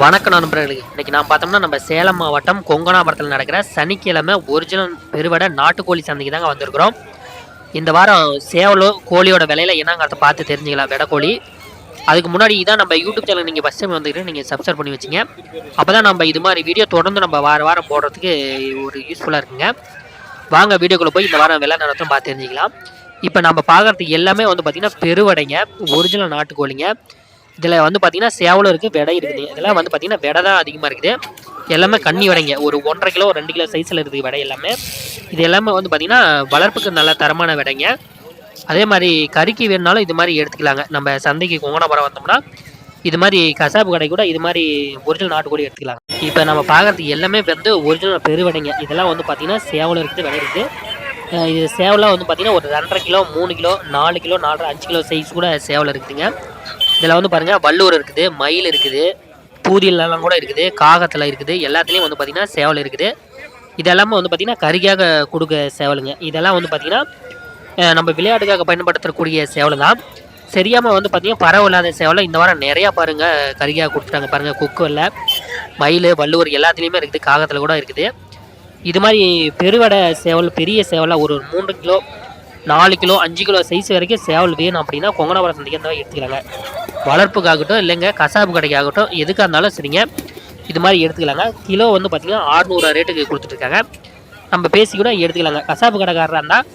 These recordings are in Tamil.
வணக்கம் நண்பர்களுக்கு இன்னைக்கு நான் பார்த்தோம்னா நம்ம சேலம் மாவட்டம் கொங்கனாபுரத்தில் நடக்கிற சனிக்கிழமை ஒரிஜினல் பெருவடை நாட்டுக்கோழி சந்தைக்கு தாங்க வந்திருக்கிறோம். இந்த வாரம் சேவலோ கோழியோட விலையில என்னங்கிறத பார்த்து தெரிஞ்சுக்கலாம் வெடை அதுக்கு முன்னாடி இதான் நம்ம யூடியூப் சேனல் நீங்கள் ஃபஸ்ட் டைம் வந்துக்கிட்டு நீங்கள் சப்ஸ்கிரைப் பண்ணி வச்சுங்க. அப்போ தான் நம்ம இது மாதிரி வீடியோ தொடர்ந்து நம்ம வார வாரம் போடுறதுக்கு ஒரு யூஸ்ஃபுல்லாக இருக்குங்க. வாங்க வீடியோக்குள்ளே போய் இந்த வாரம் விலை நடத்தும் பார்த்து தெரிஞ்சுக்கலாம். இப்போ நம்ம பார்க்குறதுக்கு எல்லாமே வந்து பார்த்திங்கன்னா பெருவடைங்க ஒரிஜினல் நாட்டுக்கோழிங்க. இதில் வந்து பார்த்தீங்கன்னா சேவலும் இருக்குது விடை இருக்குது. இதெல்லாம் வந்து பார்த்தீங்கன்னா விடை தான் அதிகமாக இருக்குது. எல்லாமே கன்னி வடைங்க. ஒரு ஒன்றரை கிலோ ரெண்டு கிலோ சைஸில் இருக்குது விடை எல்லாமே. இது எல்லாமே வந்து பார்த்திங்கன்னா வளர்ப்புக்கு நல்ல தரமான விடைங்க. அதே மாதிரி கறிக்கு வேணுனாலும் இது மாதிரி எடுத்துக்கலாங்க. நம்ம சந்தைக்கு கொங்கனாபுரம் வந்தோம்னா இது மாதிரி கசாப்பு கடை கூட இது மாதிரி ஒரிஜினல் நாட்டுக்கோழி எடுத்துக்கலாம் இப்போ நம்ம பார்க்குறது எல்லாமே வந்து ஒரிஜினல் பெருவடைங்க இதெல்லாம் வந்து பார்த்தீங்கன்னா சேவலும் இருக்குது விடை இருக்குது. இது சேவலாம் வந்து பார்த்திங்கன்னா ஒரு ரெண்டரை கிலோ மூணு கிலோ நாலு கிலோ நாலரை அஞ்சு கிலோ சைஸ் கூட சேவல் இருக்குதுங்க. இதில் வந்து பாருங்கள் வள்ளூர் இருக்குது மயில் இருக்குது பூதியிலலாம் கூட இருக்குது காகத்தில் இருக்குது எல்லாத்துலேயும் வந்து பார்த்திங்கன்னா சேவல் இருக்குது. இதெல்லாமே வந்து பார்த்திங்கன்னா கறியாக கொடுக்க சேவலுங்க. இதெல்லாம் வந்து பார்த்திங்கன்னா நம்ம விளையாட்டுக்காக பயன்படுத்தக்கூடிய சேவல் தான் சரியாமல் வந்து பார்த்திங்கன்னா பறவை இல்லாத சேவலை இந்த வாரம் நிறையா பாருங்கள் கறியாக கொடுத்துட்டாங்க பாருங்கள் குக்கு இல்லை மயில் வள்ளுவர் எல்லாத்துலேயுமே இருக்குது காகத்தில் கூட இருக்குது. இது மாதிரி பெருவடை சேவல் பெரிய சேவலாக ஒரு மூன்று கிலோ நாலு கிலோ அஞ்சு கிலோ சைஸ் வரைக்கும் சேவல் வேணும் அப்படின்னா கொங்கனாபுரம் சந்தைக்கு அந்த மாதிரி வளர்ப்புக்காகட்டும் இல்லைங்க கசாப்பு கடைக்காகட்டும் எதுக்காக இருந்தாலும் சரிங்க இது மாதிரி எடுத்துக்கலாங்க. கிலோ வந்து பார்த்திங்கன்னா ஆறுநூறு ரேட்டுக்கு கொடுத்துட்ருக்காங்க நம்ம பேசி கூட எடுத்துக்கலாங்க. கசாப்பு கடைக்காரராக இருந்தால்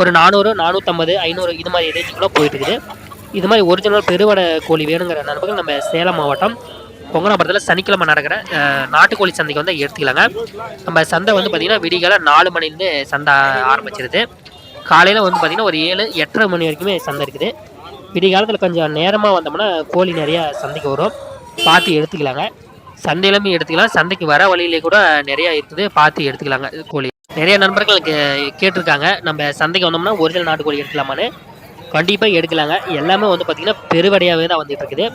ஒரு நானூறு நானூற்றம்பது ஐநூறு இது மாதிரி ரேஞ்சுக்குள்ள போயிட்டு இருக்குது இது மாதிரி ஒரிஜினல் பெருவடை கோழி வேணுங்கிற நண்பர்கள் நம்ம சேலம் மாவட்டம் கொங்கனாபுரத்தில் சனிக்கிழமை நடக்கிற நாட்டுக்கோழி சந்தைக்கு வந்து எடுத்துக்கலாங்க. நம்ம சந்தை வந்து பார்த்திங்கன்னா விடிகால நாலு மணிலேருந்து சந்தை ஆரம்பிச்சிருது. காலையில் வந்து பார்த்திங்கன்னா ஒரு ஏழு எட்டரை மணி வரைக்குமே சந்தை இருக்குது. விடிகாலத்தில் கொஞ்சம் நேரமாக வந்தோம்னா கோழி நிறையா சந்தைக்கு வரும். பார்த்து எடுத்துக்கலாங்க. சந்தையிலுமே எடுத்துக்கலாம். சந்தைக்கு வர வழியிலே கூட நிறையா இருக்குது. பார்த்து எடுத்துக்கலாங்க கோழி. நிறைய நண்பர்கள் கேட்டிருக்காங்க. நம்ம சந்தைக்கு வந்தோம்னா ஒரிஜினல் நாட்டுக்கோழி எடுக்கலாமான்னு. கண்டிப்பாக எடுக்கலாங்க. எல்லாமே வந்து பார்த்திங்கன்னா பெருவடையாகவே தான் வந்துட்டு இருக்குது.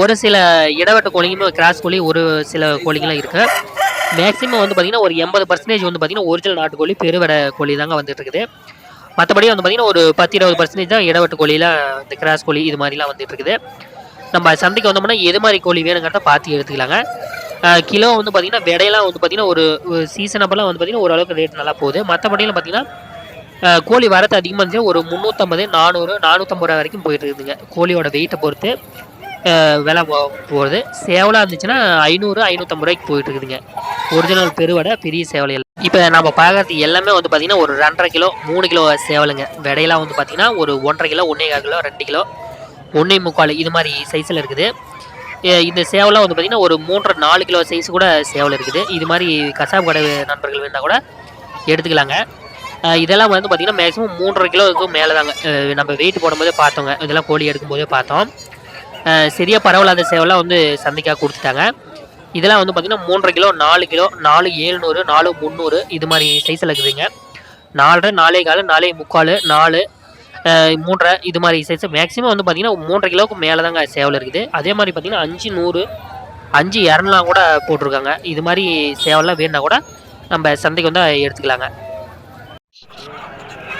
ஒரு சில இடவட்ட கோழிங்களும் கிராஸ் கோழி ஒரு சில கோழிங்களாம் இருக்குது மேக்ஸிமம் வந்து பார்த்திங்கன்னா ஒரு எண்பது பர்சன்டேஜ் வந்து பார்த்திங்கன்னா ஒரிஜினல் நாட்டுக்கோழி பெருவடை கோழி தாங்க வந்துட்டு இருக்குது. மற்றபடி வந்து பார்த்திங்கன்னா ஒரு பத்து இருபது பர்சன்டேஜ் தான் இடவட்டு கோழிலாம் இந்த கிராஸ் கோழி இது மாதிரிலாம் வந்துட்டு இருக்குது. நம்ம சந்தைக்கு வந்தோம்னா எது மாதிரி கோழி வேணுங்கிறத பார்த்து எடுத்துக்கலாங்க. கிலோ வந்து பார்த்திங்கன்னா விடையெல்லாம் வந்து பார்த்திங்கன்னா ஒரு சீசன் அப்போலாம் வந்து பார்த்திங்கன்னா ஓரளவுக்கு ரேட் நல்லா போகுது. மற்றபடியில் பார்த்திங்கன்னா கோழி வரத்து அதிகமாக இருந்துச்சு ஒரு முந்நூற்றம்பது நானூறு நானூற்றம்பது ரூபா வரைக்கும் போயிட்டு இருக்குதுங்க கோழியோட வெயிட்டை பொறுத்து. விலை போ- போகுது. சேவலாக இருந்துச்சுன்னா ஐநூறு ஐநூற்றம்பது ரூபாய்க்கு போயிட்டு இருக்குதுங்க ஒரிஜினல் பெருவடை பெரிய சேவலை இப்போ நம்ம பார்க்கறது எல்லாமே வந்து பார்த்திங்கன்னா ஒரு ரெண்டரை கிலோ மூணு கிலோ சேவலுங்க. விடையெல்லாம் வந்து பார்த்திங்கன்னா ஒரு ஒன்றரை கிலோ ஒன்றே கால் கிலோ ரெண்டு கிலோ ஒன்றே முக்கால் இது மாதிரி சைஸில் இருக்குது. இந்த சேவலாம் வந்து பார்த்திங்கன்னா ஒரு மூன்றரை நாலு கிலோ சைஸ் கூட சேவல் இருக்குது. இது மாதிரி கசாப்பு கடை நண்பர்கள் வேணால் கூட எடுத்துக்கலாங்க. இதெல்லாம் வந்து பார்த்திங்கன்னா மேக்ஸிமம் மூன்றரை கிலோவுக்கு மேலே தாங்க நம்ம வெயிட் போடும்போதே பார்த்தோங்க. இதெல்லாம் கோழி எடுக்கும்போதே பார்த்தோம். அஹ் சரியா பரவலாத சேவலாம் வந்து சந்தைக்காக கொடுத்துட்டாங்க. இதெல்லாம் வந்து பார்த்திங்கன்னா மூன்றரை கிலோ நாலு கிலோ நாலு ஏழ்நூறு நாலு முந்நூறு இது மாதிரி சைஸில் இருக்குதுங்க. நாலரை நாலே காலு நாலே முக்கால் நாலு மூன்றரை இது மாதிரி சைஸ் மேக்ஸிமம் வந்து பார்த்திங்கன்னா மூன்றரை கிலோவுக்கு மேலே தாங்க சேவல் இருக்குது. அதே மாதிரி பார்த்திங்கன்னா அஞ்சு நூறு அஞ்சு இரநூலாம் கூட போட்டிருக்காங்க. இது மாதிரி சேவலாம் வேணுனா கூட நம்ம சந்தைக்கு வந்து எடுத்துக்கலாங்க.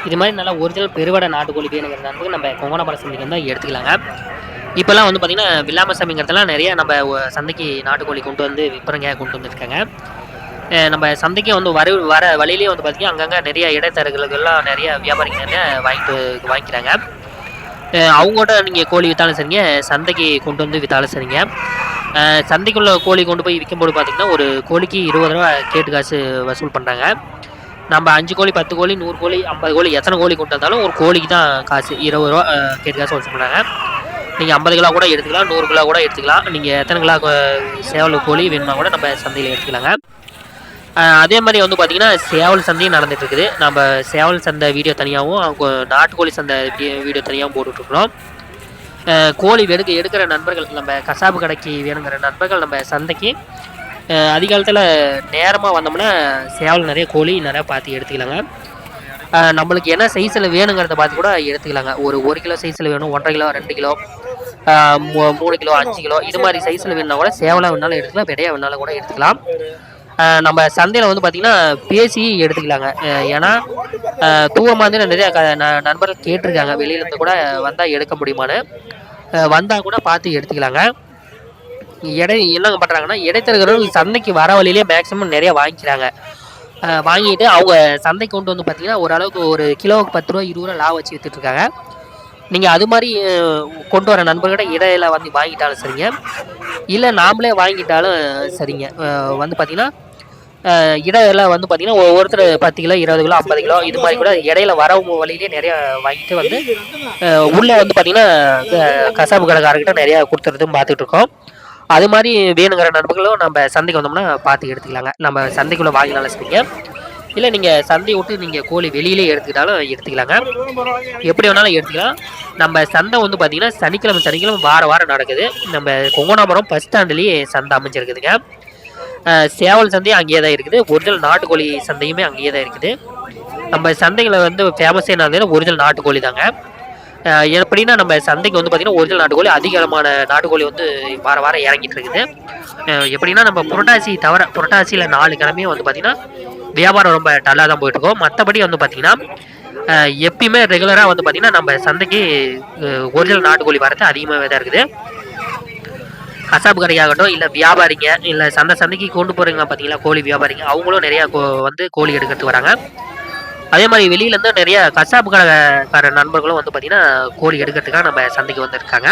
இது மாதிரி நல்லா ஒரிஜினல் பெருவடை நாட்டுக்கோழி வேணுங்கிற நம்ம கொங்கனாபுரம் சந்தைக்கு வந்து எடுத்துக்கலாங்க. இப்போல்லாம் வந்து பார்த்திங்கன்னா வில்லாமசாமிங்கிறதெல்லாம் நிறைய நம்ம சந்தைக்கு நாட்டுக்கோழி கொண்டு வந்து விற்பனைங்க கொண்டு வந்துருக்காங்க. நம்ம சந்தைக்கு வந்து வர வர வழியிலேயே வந்து பார்த்திங்கன்னா அங்கங்கே நிறைய இடைத்தரகர்கள்லாம் நிறைய வியாபாரிங்க நிறைய வாங்கிட்டு வாங்கிக்கிறாங்க. அஹ் அவங்கள்ட்ட நீங்கள் கோழி விற்றாலும் சரிங்க சந்தைக்கு கொண்டு வந்து விற்றாலும் சரிங்க. அஹ் சந்தைக்குள்ள கோழி கொண்டு போய் விற்கும்போது பார்த்திங்கன்னா ஒரு கோழிக்கு இருபது ரூபா கேட்டு காசு வசூல் பண்ணுறாங்க நம்ம அஞ்சு கோழி பத்து கோழி நூறு கோழி ஐம்பது கோழி எத்தனை கோழி கொண்டு வந்தாலும் ஒரு கோழிக்கு தான் காசு இருபது ரூபா கேட்டு காசு வசூல் பண்ணுறாங்க நீங்கள் ஐம்பது கிலோ கூட எடுத்துக்கலாம் நூறு கிலோ கூட எடுத்துக்கலாம். நீங்கள் எத்தனை கிலோ சேவல் கோழி வேணுமா கூட நம்ம சந்தையில் எடுத்துக்கலாங்க. அதே மாதிரி வந்து பார்த்திங்கன்னா சேவல் சந்தையும் நடந்துகிட்ருக்குது நம்ம சேவல் சந்தை வீடியோ தனியாகவும் அவங்க நாட்டுக்கோழி சந்தை வீடியோ தனியாகவும் போட்டுட்ருக்குறோம் கோழி எடுக்க எடுக்கிற நண்பர்கள் நம்ம கசாப்பு கடைக்கு வேணுங்கிற நண்பர்கள் நம்ம சந்தைக்கு அதிகாலத்தில் நேரமாக வந்தோம்னா சேவல் நிறைய கோழி நிறையா பார்த்து எடுத்துக்கலாங்க. நம்மளுக்கு என்ன சைஸில் வேணுங்கிறத பார்த்து கூட எடுத்துக்கலாங்க. ஒரு ஒரு கிலோ சைஸில் வேணும் ஒன்றரை கிலோ ரெண்டு கிலோ மூணு கிலோ அஞ்சு கிலோ இது மாதிரி சைஸில் வேணும்னா கூட சேவலாக வேணாலும் எடுத்துக்கலாம் விடையாக வேணாலும் கூட எடுத்துக்கலாம். நம்ம சந்தையில் வந்து பார்த்திங்கன்னா பேசி எடுத்துக்கலாங்க. ஏன்னா தூவமாக வந்து நிறையா க ந- நண்பர்கள் கேட்டிருக்காங்க. வெளியிலேருந்து கூட வந்தால் எடுக்க முடியுமான்னு. வந்தால் கூட பார்த்து எடுத்துக்கலாங்க. இடை என்னங்க பண்ணுறாங்கன்னா இடைத்தரகர்கள் சந்தைக்கு வர வழியிலே மேக்ஸிமம் நிறையா வாங்கிக்கிறாங்க. வாங்கிட்டு அவங்க சந்தைக்கு கொண்டு வந்து பார்த்தீங்கன்னா ஓரளவுக்கு ஒரு கிலோவுக்கு பத்து ரூபா இருபது ரூபா லாபம் வச்சு வித்துட்டு நீங்கள் அது மாதிரி கொண்டு வர நண்பர்கிட்ட இடையில வந்து வாங்கிட்டாலும் சரிங்க. இல்லை நாமளே வாங்கிட்டாலும் சரிங்க. வந்து பார்த்தீங்கன்னா இடையில வந்து பார்த்தீங்கன்னா ஒவ்வொருத்தர் பத்து கிலோ இருபது கிலோ ஐம்பது கிலோ இது மாதிரி கூட இடையில வரவங்க வழியிலே நிறைய வாங்கிட்டு வந்து உள்ளே வந்து பார்த்தீங்கன்னா கசாப்பு கடைக்காரர்கிட்ட நிறையா கொடுத்துறதும் பார்த்துட்டு இருக்கோம் அது மாதிரி வேணுங்கிற நண்பர்களும் நம்ம சந்தைக்கு வந்தோம்னா பார்த்து எடுத்துக்கலாங்க. நம்ம சந்தைக்குள்ளே வாங்கினாலும் சரிங்க. இல்லை நீங்கள் சந்தையை விட்டு நீங்கள் கோழி வெளியிலே எடுத்துக்கிட்டாலும் எடுத்துக்கலாங்க. எப்படி வேணாலும் எடுத்துக்கலாம். நம்ம சந்தை வந்து பார்த்தீங்கன்னா சனிக்கிழமை சனிக்கிழமை வார வாரம் நடக்குது. நம்ம கொங்கனாபுரம் பஸ் ஸ்டாண்டுலேயே சந்தை அமைஞ்சிருக்குதுங்க. சேவல் சந்தையும் அங்கேயே தான் இருக்குது. ஒரிஜினல் நாட்டுக்கோழி சந்தையுமே அங்கேயே தான் இருக்குது. நம்ம சந்தைகளை வந்து ஃபேமஸே நான் ஒரிஜினல் நாட்டுக்கோழி தாங்க. எப்படின்னா நம்ம சந்தைக்கு வந்து பார்த்தீங்கன்னா ஒரிஜினல் நாட்டுக்கோழி அதிகமான நாட்டுக்கோழி வந்து வார வாரம் இறங்கிட்டு இருக்குது. எப்படின்னா நம்ம புரட்டாசி தவிர புரட்டாசியில் நாலு கிழமையும் வந்து பார்த்திங்கன்னா வியாபாரம் ரொம்ப டல்லாக தான் போயிட்டுருக்கோம். மற்றபடி வந்து பார்த்திங்கன்னா எப்பயுமே ரெகுலராக வந்து பார்த்திங்கன்னா நம்ம சந்தைக்கு ஒரிஜினல் நாட்டுக்கோழி வரது அதிகமாகவே தான் இருக்குது. கசாப்பு கடையாகட்டும் இல்லை வியாபாரிங்க இல்லை சந்தை சந்தைக்கு கொண்டு போகிறீங்க பார்த்தீங்களா கோழி வியாபாரிங்க அவங்களும் நிறையா கோ- வந்து கோழி எடுக்கிறதுக்கு வராங்க. அதே மாதிரி வெளியிலேருந்து நிறைய கசாப்பு கடைக்கார நண்பர்களும் வந்து பார்த்திங்கன்னா கோழி எடுக்கிறதுக்காக நம்ம சந்தைக்கு வந்திருக்காங்க.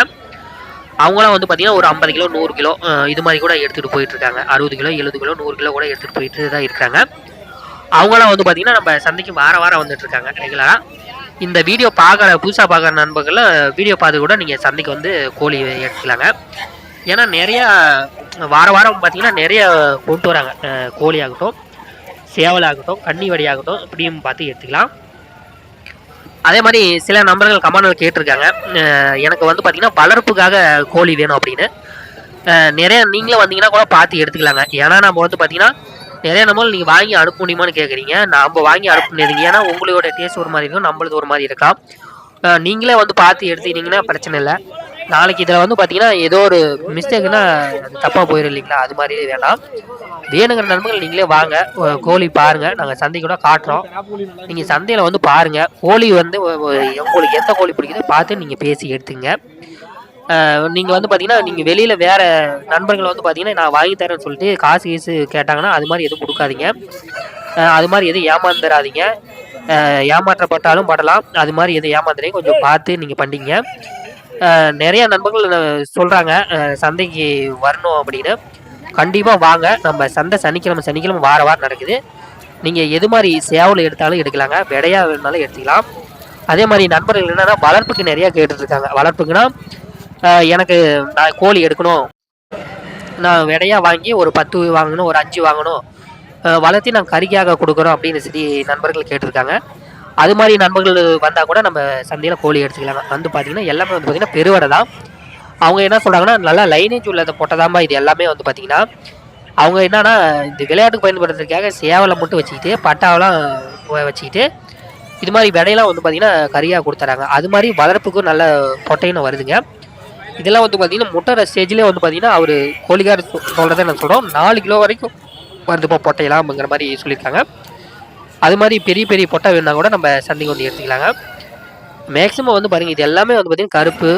அவங்களாம் வந்து பார்த்திங்கன்னா ஒரு ஐம்பது கிலோ நூறு கிலோ இது மாதிரி கூட எடுத்துகிட்டு போயிட்டுருக்காங்க. அறுபது கிலோ எழுபது கிலோ நூறு கிலோ கூட எடுத்துகிட்டு போயிட்டு தான் இருக்காங்க. அவங்களாம் வந்து பார்த்திங்கன்னா நம்ம சந்தைக்கு வார வாரம் வந்துட்டு இருக்காங்க ரெகுலராக இந்த வீடியோ பார்க்குற புதுசாக பார்க்குற நண்பர்கள்லாம் வீடியோ பார்த்து கூட நீங்கள் சந்தைக்கு வந்து கோழி எடுத்துக்கலாங்க. ஏன்னா நிறையா வார வாரம் பார்த்தீங்கன்னா நிறைய கொண்டு வராங்க கோழி ஆகட்டும். சேவலாகட்டும் கன்னி வடி ஆகட்டும் இப்படியும் பார்த்து எடுத்துக்கலாம். அதே மாதிரி சில நம்பர்கள் கமெண்டில் கேட்டிருக்காங்க. எனக்கு வந்து பார்த்தீங்கன்னா வளர்ப்புக்காக கோழி வேணும் அப்படின்னு. நிறைய நீங்களும் வந்தீங்கன்னா கூட பார்த்து எடுத்துக்கலாங்க. ஏன்னா நம்ம வந்து பார்த்தீங்கன்னா நிறைய நம்ம நீங்கள் வாங்கி அனுப்ப முடியுமான்னு கேட்குறீங்க நம்ம வாங்கி அனுப்புனீங்க ஏன்னா உங்களோட டேஸ்ட் ஒரு மாதிரி இருக்கும் நம்மளது ஒரு மாதிரி இருக்கா நீங்களே வந்து பார்த்து எடுத்துக்கிட்டீங்கன்னா பிரச்சனை இல்லை. நாளைக்கு இதில் வந்து பார்த்தீங்கன்னா ஏதோ ஒரு மிஸ்டேக்னா அது தப்பாக போயிடும் இல்லைங்களா? அது மாதிரி வேணாம் வேணுங்கிற நண்பர்கள் நீங்களே வாங்க. கோழி பாருங்கள் நாங்கள் சந்தை கூட காட்டுறோம். நீங்கள் சந்தையில் வந்து பாருங்கள் கோழி வந்து உங்களுக்கு எந்த கோழி பிடிக்குதோ பார்த்து நீங்கள் பேசி எடுத்துங்க. நீங்கள் வந்து பார்த்தீங்கன்னா நீங்கள் வெளியில் வேறு நண்பர்கள் வந்து பார்த்தீங்கன்னா நான் வாங்கி தரேன்னு சொல்லிட்டு காசு கீசு கேட்டாங்கன்னா அது மாதிரி எதுவும் கொடுக்காதீங்க. அது மாதிரி எதுவும் ஏமாந்துடாதீங்க ஏமாற்றப்பட்டாலும் படலாம். அது மாதிரி எதுவும் ஏமாந்துறீங்க. கொஞ்சம் பார்த்து நீங்கள் பண்ணிங்க நிறைய நண்பர்கள் சொல்கிறாங்க சந்தைக்கு வரணும் அப்படின்னு. கண்டிப்பாக வாங்க. நம்ம சந்தை சனிக்கிழமை சனிக்கிழமை வார வாரம் நடக்குது. நீங்கள் எது மாதிரி சேவல் எடுத்தாலும் எடுக்கலாங்க. விடையா வேணுனாலும் எடுத்துக்கலாம். அதே மாதிரி நண்பர்கள் என்னன்னா வளர்ப்புக்கு நிறையா கேட்டுட்ருக்காங்க. வளர்ப்புக்குன்னா எனக்கு நான் கோழி எடுக்கணும். நான் விடையா வாங்கி ஒரு பத்து வாங்கணும் ஒரு அஞ்சு வாங்கணும். வளர்த்தி நான் கறிக்காக கொடுக்குறோம் அப்படின்னு சொல்லி நண்பர்கள் கேட்டிருக்காங்க. அது மாதிரி நண்பர்கள் வந்தால் கூட நம்ம சந்தையில் கோழி எடுத்துக்கலாம். வந்து பார்த்திங்கன்னா எல்லாமே வந்து பார்த்திங்கன்னா பெருவடை தான். அவங்க என்ன சொல்கிறாங்கன்னா நல்லா லைனேஜ் உள்ளதை போட்டதாம்பா இது எல்லாமே வந்து பார்த்திங்கன்னா அவங்க என்னன்னா இந்த விளையாட்டுக்கு பயன்படுத்துறதுக்காக சேவலை மட்டும் வச்சுக்கிட்டு பட்டாவெல்லாம் வச்சுக்கிட்டு இது மாதிரி விடையெல்லாம் வந்து பார்த்திங்கன்னா கறியாக கொடுத்துறாங்க. அது மாதிரி வளர்ப்புக்கும் நல்ல பொட்டைன்னு வருதுங்க. இதெல்லாம் வந்து பார்த்திங்கன்னா முட்டை ஸ்டேஜ்லேயே வந்து பார்த்தீங்கன்னா அவர் கோழிக்கார் சொல்கிறத நான் சொல்கிறோம் நாலு கிலோ வரைக்கும் வருதுப்பா அப்படிங்கிற மாதிரி சொல்லியிருக்காங்க. அது மாதிரி பெரிய பெரிய பொட்டை வேணா கூட நம்ம சந்தைக்கு வந்து எடுத்துக்கலாங்க. மேக்ஸிமம் வந்து பாருங்கள் இது எல்லாமே வந்து பார்த்தீங்கன்னா கருப்பு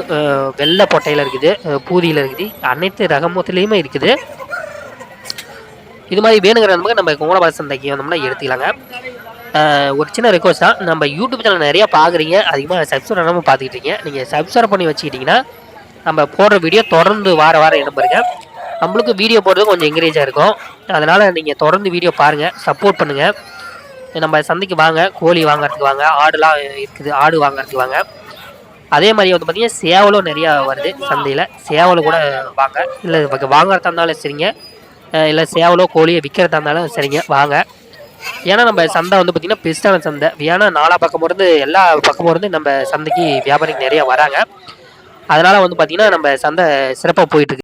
வெள்ளை பொட்டையில் இருக்குது பூதியில் இருக்குது. அனைத்து ரகமத்துலேயுமே இருக்குது. இது மாதிரி வேணுங்கிற நமக்கு நம்ம குமரபாத சந்தைக்கு வந்தோம்னா எடுத்துக்கலாங்க. ஒரு சின்ன ரெக்வஸ்ட் தான் நம்ம யூடியூப் சேனல் நிறையா பார்க்குறீங்க அதிகமாக சப்ஸ்கிரைப் பண்ணாமல் பார்த்துக்கிட்டு இருக்கீங்க நீங்கள் சப்ஸ்கிரைப் பண்ணி வச்சுக்கிட்டிங்கன்னா நம்ம போடுற வீடியோ தொடர்ந்து வார வாரம் இடம்பெறுங்க நம்மளுக்கு வீடியோ போடுறது கொஞ்சம் என்கரேஜாக இருக்கும். அதனால் நீங்கள் தொடர்ந்து வீடியோ பாருங்கள் சப்போர்ட் பண்ணுங்கள் நம்ம சந்தைக்கு வாங்க கோழி வாங்குறதுக்கு வாங்க ஆடுலாம் இருக்குது ஆடு வாங்குறதுக்கு வாங்க. அதே மாதிரி வந்து பார்த்தீங்கன்னா சேவலும் நிறையா வருது சந்தையில். சேவலும் கூட வாங்க. இல்லை வாங்குறதா இருந்தாலும் சரிங்க. இல்லை சேவலோ கோழியை விற்கிறதா இருந்தாலும் சரிங்க வாங்க. ஏன்னா நம்ம சந்தை வந்து பார்த்திங்கன்னா பெஸ்ட்டான சந்தை. ஏன்னா நாலா பக்கம் இருந்து எல்லா பக்கமும் இருந்து நம்ம சந்தைக்கு வியாபாரிங்க நிறையா வராங்க. அதனால் வந்து பார்த்திங்கன்னா நம்ம சந்தை சிறப்பாக போயிட்டுருக்கு